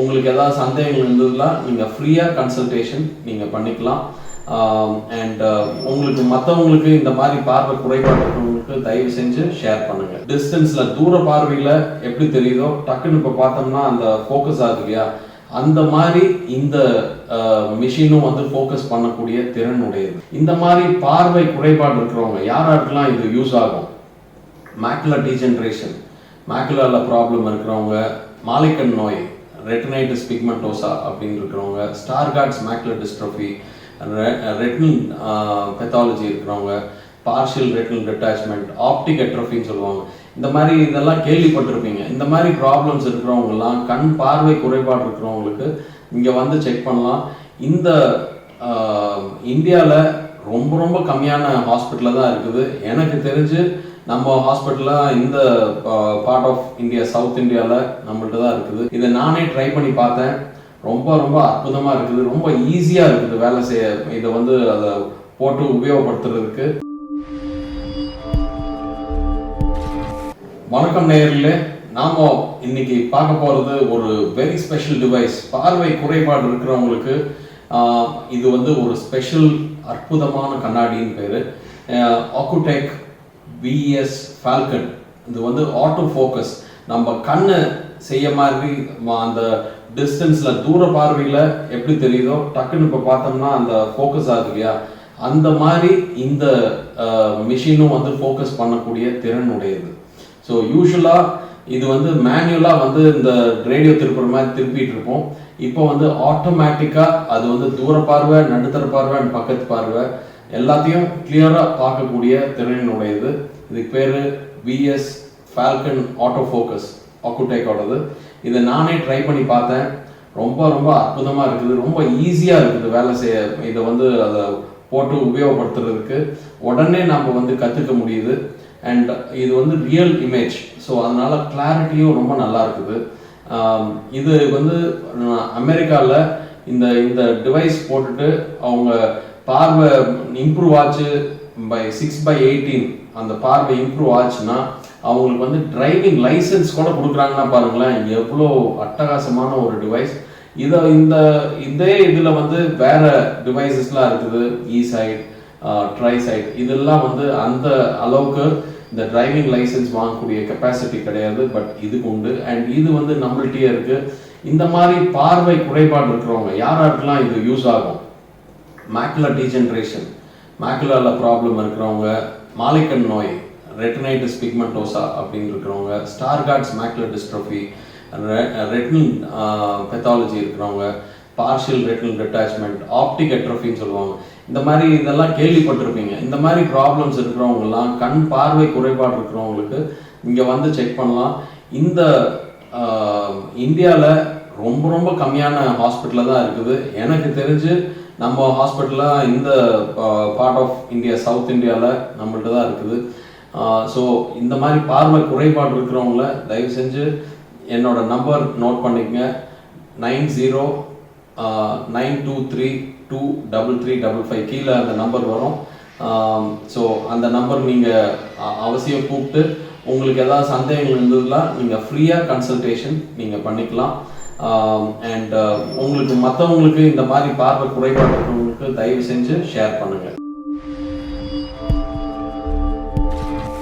உங்களுக்கு ஏதாவது சந்தேகங்கள் இருந்ததுன்னா நீங்கள் ஃப்ரீயாக கன்சல்டேஷன் நீங்கள் பண்ணிக்கலாம். அண்ட் உங்களுக்கு மற்றவங்களுக்கு இந்த மாதிரி பார்வை குறைபாடு இருக்கிறவங்களுக்கு தயவு செஞ்சு ஷேர் பண்ணுங்க. டிஸ்டன்ஸ்ல தூர பார்வையில் எப்படி தெரியுதோ டக்குன்னு இப்போ பார்த்தோம்னா அந்த ஃபோக்கஸ் ஆகுது இல்லையா? அந்த மாதிரி இந்த மிஷினும் வந்து ஃபோக்கஸ் பண்ணக்கூடிய திறனுடையது இந்த மாதிரி பார்வை குறைபாடு இருக்கிறவங்க யாராருக்கெல்லாம் இது யூஸ் ஆகும்? மேக்குலா டீஜென்ரேஷன் மேக்குலரில் ப்ராப்ளம் இருக்கிறவங்க மாலைக்கண் நோய் ரெட்டனைட்டிஸ் பிக்மெண்டோசா அப்படின்னு இருக்கிறவங்க Stargardt's macular dystrophy retinal pathology இருக்கிறவங்க பார்ஷியல் ரெட்டின் டிட்டாச்மெண்ட் ஆப்டிக் அட்ரோஃபின்னு சொல்லுவாங்க. இந்த மாதிரி இதெல்லாம் கேள்விப்பட்டிருப்பீங்க. இந்த மாதிரி ப்ராப்ளம்ஸ் இருக்கிறவங்கலாம் கண் பார்வை குறைபாடு இருக்கிறவங்களுக்கு இங்கே வந்து செக் பண்ணலாம். இந்த இந்தியாவில் ரொம்ப ரொம்ப கம்மியான ஹாஸ்பிட்டலில் தான் இருக்குது. எனக்கு தெரிஞ்சு நம்ம ஹாஸ்பிட்டலில் இந்த பார்ட் ஆஃப் இந்தியா சவுத் இந்தியாவில் நம்மள்ட்ட தான் இருக்குது. இதை நானே ட்ரை பண்ணி பார்த்தேன். ரொம்ப ரொம்ப அற்புதமாக இருக்குது. ரொம்ப ஈஸியாக இருக்குது வேலை செய்ய. இதை வந்து அதை போட்டு உபயோகப்படுத்துறதுக்கு. வணக்கம் நேயர்களே. நாம் இன்னைக்கு பார்க்க போகிறது ஒரு வெரி ஸ்பெஷல் டிவைஸ் பார்வை குறைபாடு இருக்கிறவங்களுக்கு இது வந்து ஒரு ஸ்பெஷல் அற்புதமான கண்ணாடின்னு பேர். ஆக்குடெக் விஎஸ் ஃபால்கன் இது வந்து ஆட்டோ ஃபோக்கஸ் நம்ம கண்ணு செய்ய மாதிரி அந்த டிஸ்டன்ஸில் தூர பார்வையில் எப்படி தெரியுதோ டக்குன்னு இப்போ பார்த்தோம்னா அந்த ஃபோக்கஸ் ஆகுது இல்லையா? அந்த மாதிரி இந்த மிஷினும் வந்து ஃபோக்கஸ் பண்ணக்கூடிய திறன் உடையது. ஸோ யூஸ்வலாக இது வந்து மேனுவலாக வந்து இந்த ரேடியோ திருப்புற மாதிரி திருப்பிட்டு இருப்போம். இப்போ வந்து ஆட்டோமேட்டிக்காக அது வந்து தூர பார்வை நடுத்தர பார்வை அண்ட் பக்கத்து பார்வை எல்லாத்தையும் கிளியராக பார்க்கக்கூடிய திறனுடையது இதுக்கு பேர் விஎஸ் ஃபால்கன் ஆட்டோ ஃபோக்கஸ் ஆக்குடேக்கோடது இதை நானே ட்ரை பண்ணி பார்த்தேன். ரொம்ப ரொம்ப அற்புதமாக இருக்குது. ரொம்ப ஈஸியாக இருக்குது வேலை செய்ய. இதை வந்து அதை போட்டு உபயோகப்படுத்துறதுக்கு. உடனே நம்ம வந்து கற்றுக்க முடியுது. அண்ட் இது வந்து ரியல் இமேஜ் ஸோ அதனால் கிளாரிட்டியும் ரொம்ப நல்லா இருக்குது. இது வந்து அமெரிக்காவில் இந்த இந்த டிவைஸ் போட்டுட்டு அவங்க பார்வை இம்ப்ரூவ் ஆச்சு. பை சிக்ஸ் பை எயிட்டீன் அந்த பார்வை இம்ப்ரூவ் ஆச்சுன்னா அவங்களுக்கு வந்து டிரைவிங் லைசன்ஸ் கூட கொடுக்குறாங்கன்னா பாருங்களேன் எவ்வளோ அட்டகாசமான ஒரு டிவைஸ் இதை இந்த இதே இதில் வந்து வேற டிவைசஸ்லாம் இருக்குது இ சைட் ட்ரை சைட் இதெல்லாம் வந்து அந்த அளவுக்கு இந்த டிரைவிங் லைசென்ஸ் வாங்கக்கூடிய கெப்பாசிட்டி கிடையாது பட் இதுக்கு உண்டு. அண்ட் இது வந்து நம்மள்கிட்டயே இருக்கு. இந்த மாதிரி பார்வை குறைபாடு இருக்கிறவங்க யாராருக்கெல்லாம் இது யூஸ் ஆகும்? மேக்குலர் டீஜென்ரேஷன் மேக்குலால ப்ராப்ளம் இருக்கிறவங்க மாலிக்கன் நோய் ரெட்டினைட்டிஸ் பிக்மெண்டோசா அப்படின்னு இருக்கிறவங்க Stargardt's macular dystrophy retinal pathology இருக்கிறவங்க பார்ஷியல் ரெட்டினல் டெட்டாச்மெண்ட் ஆப்டிக் அட்ரோஃபின்னு சொல்லுவாங்க. இந்த மாதிரி இதெல்லாம் கேள்விப்பட்டிருப்பீங்க. இந்த மாதிரி ப்ராப்ளம்ஸ் இருக்கிறவங்கலாம் கண் பார்வை குறைபாடு இருக்கிறவங்களுக்கு இங்கே வந்து செக் பண்ணலாம். இந்த இந்தியாவில் ரொம்ப ரொம்ப கம்மியான ஹாஸ்பிட்டலில் தான் இருக்குது. எனக்கு தெரிஞ்சு நம்ம ஹாஸ்பிட்டலாக இந்த பார்ட் ஆஃப் இந்தியா சவுத் இந்தியாவில் நம்மள்ட்ட தான் இருக்குது. ஸோ இந்த மாதிரி பார்வை குறைபாடு இருக்கிறவங்கள தயவு செஞ்சு என்னோட நம்பர் நோட் பண்ணிக்கங்க. Nine zero nine two three two double three double five கீழே அந்த நம்பர் வரும். ஸோ அந்த நம்பர் நீங்கள் அவசியம் கூப்பிட்டு உங்களுக்கு ஏதாவது சந்தேகங்கள் இருந்ததுலாம் நீங்கள் ஃப்ரீயாக கன்சல்டேஷன் நீங்கள் பண்ணிக்கலாம். Um, அண்ட் uh, உங்களுக்கு மற்றவங்களுக்கு இந்த மாதிரி பார்வை குறைபாடு இருக்கிறவங்களுக்கு தயவு செஞ்சு ஷேர் பண்ணுங்கள்